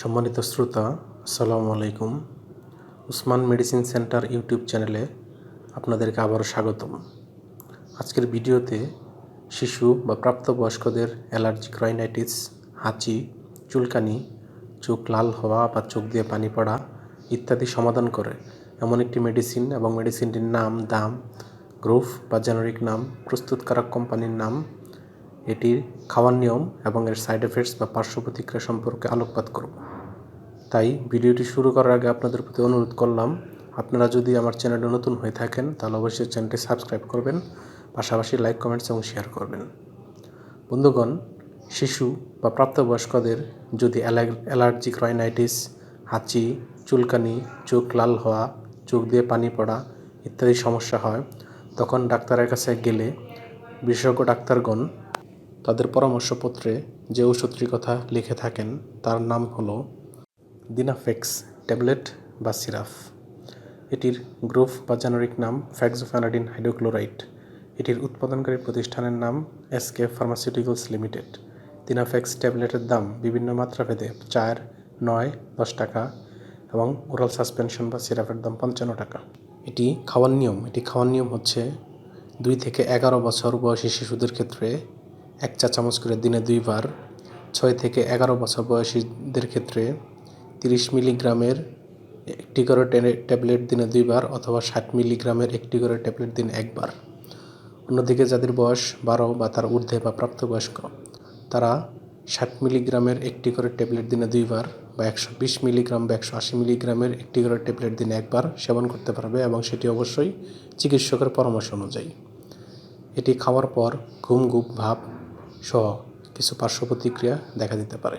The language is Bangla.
সম্মানিত শ্রোতা, আসসালামু আলাইকুম। উসমান মেডিসিন সেন্টার ইউটিউব চ্যানেলে আপনাদেরকে আবারও স্বাগতম। আজকের ভিডিওতে শিশু বা প্রাপ্তবয়স্কদের অ্যালার্জিক রাইনাইটিস হাঁচি, চুলকানি, চোখ লাল হওয়া বা চোখ দিয়ে পানি পড়া ইত্যাদি সমাধান করে। এমন একটি মেডিসিন এবং মেডিসিনটির নাম, দাম গ্রুপ বা জেনারিক নাম, প্রস্তুতকারক কোম্পানির নাম, এটির খাওয়ার নিয়ম এবং এর সাইড এফেক্টস বা পার্শ্ব প্রতিক্রিয়া সম্পর্কে আলোকপাত করব। তাই ভিডিওটি শুরু করার আগে আপনাদের প্রতি অনুরোধ করলাম, আপনারা যদি আমার চ্যানেলে নতুন হয়ে থাকেন, তাহলে অবশ্যই চ্যানেলটি সাবস্ক্রাইব করবেন, পাশাপাশি লাইক, কমেন্টস এবং শেয়ার করবেন। বন্ধুগণ, শিশু বা প্রাপ্তবয়স্কদের যদি অ্যালার্জিক রাইনাইটিস হাঁচি, চুলকানি, চোখ লাল হওয়া, চোখ দিয়ে পানি পড়া ইত্যাদি সমস্যা হয়, তখন ডাক্তারের কাছে গেলে বিশেষজ্ঞ ডাক্তারগণ তাদের পরামর্শপত্রে যে ওষুধটির কথা লিখে থাকেন, তার নাম হলো দিনাফেক্স ট্যাবলেট বা সিরাপ এটির গ্রুপ বা জেনারিক নাম ফ্যাক্সোফ্যানাডিন হাইড্রোক্লোরাইড। এটির উৎপাদনকারী প্রতিষ্ঠানের নাম এসকে ফার্মাসিউটিক্যালস লিমিটেড দিনাফেক্স ট্যাবলেটের দাম বিভিন্ন মাত্রাভেদে চার, নয়, দশ টাকা এবং ওরাল সাসপেনশন বা সিরাপের দাম পঞ্চান্ন টাকা। এটি খাওয়ার নিয়ম। এটি খাওয়ার নিয়ম হচ্ছে দুই থেকে এগারো বছর বয়সী শিশুদের ক্ষেত্রে এক চা চামচ করে দিনে দুইবার, ছয় থেকে এগারো বছর বয়সীদের ক্ষেত্রে তিরিশ মিলিগ্রামের একটি করে ট্যাবলেট দিনে দুইবার অথবা ষাট মিলিগ্রামের একটি করে ট্যাবলেট দিনে একবার। অন্যদিকে যাদের বয়স বারো বা তার ঊর্ধ্বে বা প্রাপ্তবয়স্ক, তারা ষাট মিলিগ্রামের একটি করে ট্যাবলেট দিনে দুইবার বা একশো বিশ মিলিগ্রাম বা একশো আশি মিলিগ্রামের একটি করে ট্যাবলেট দিনে একবার সেবন করতে পারবে এবং সেটি অবশ্যই চিকিৎসকের পরামর্শ অনুযায়ী। এটি খাওয়ার পর ঘুম ঘুম ভাব সহ কিছু পার্শ্ব প্রতিক্রিয়া দেখা দিতে পারে।